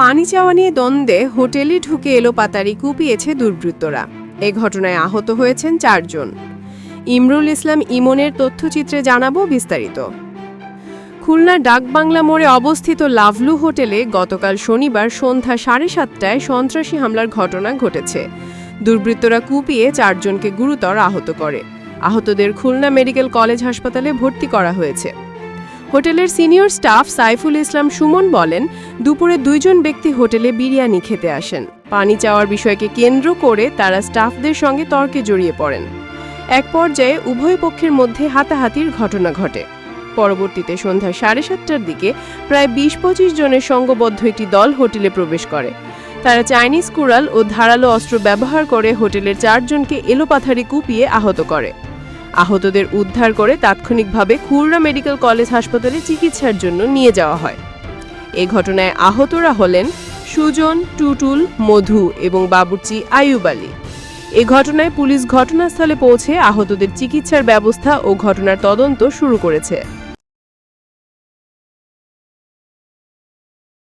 পানি চাওয়া নিয়ে দ্বন্দ্বে হোটেলে ঢুকে এলো পাতারি কুপিয়েছে দুর্বৃত্তরা। এ ঘটনায় আহত হয়েছেন চারজন। ইমরুল ইসলাম ইমনের তথ্যচিত্রে জানাব বিস্তারিত। খুলনার ডাকবাংলা মোড়ে অবস্থিত লাভলু হোটেলে গতকাল শনিবার সন্ধ্যা সাড়ে সাতটায় সন্ত্রাসী হামলার ঘটনা ঘটেছে। দুর্বৃত্তরা কুপিয়ে চারজনকে গুরুতর আহত করে। আহতদের খুলনা মেডিকেল কলেজ হাসপাতালে ভর্তি করা হয়েছে। হোটেলের সিনিয়র স্টাফ সাইফুল ইসলাম সুমন বলেন, দুপুরে দুইজন ব্যক্তি হোটেলে বিরিয়ানি খেতে আসেন। পানি চাওয়ার বিষয়কে কেন্দ্র করে তারা স্টাফদের সঙ্গে তর্কে জড়িয়ে পড়েন। এক পর্যায়ে উভয় পক্ষের মধ্যে হাতাহাতির ঘটনা ঘটে। পরবর্তীতে সন্ধ্যা সাড়ে সাতটার দিকে প্রায় বিশ পঁচিশ জনের সংঘবদ্ধ একটি দল হোটেলে প্রবেশ করে। তারা চাইনিজ কুড়াল ও ধারালো অস্ত্র ব্যবহার করে হোটেলের চারজনকে এলোপাথারি কুপিয়ে আহত করে। আহতদের উদ্ধার করে তাৎক্ষণিকভাবে খুলনা মেডিকেল কলেজ হাসপাতালে চিকিৎসার জন্য নিয়ে যাওয়া হয়। এ ঘটনায় আহতরা হলেন সুজন, টুটুল, মধু এবং বাবুর্চি আয়ুব আলী। এ ঘটনায় পুলিশ ঘটনাস্থলে পৌঁছে আহতদের চিকিৎসার ব্যবস্থা ও ঘটনার তদন্ত শুরু করেছে।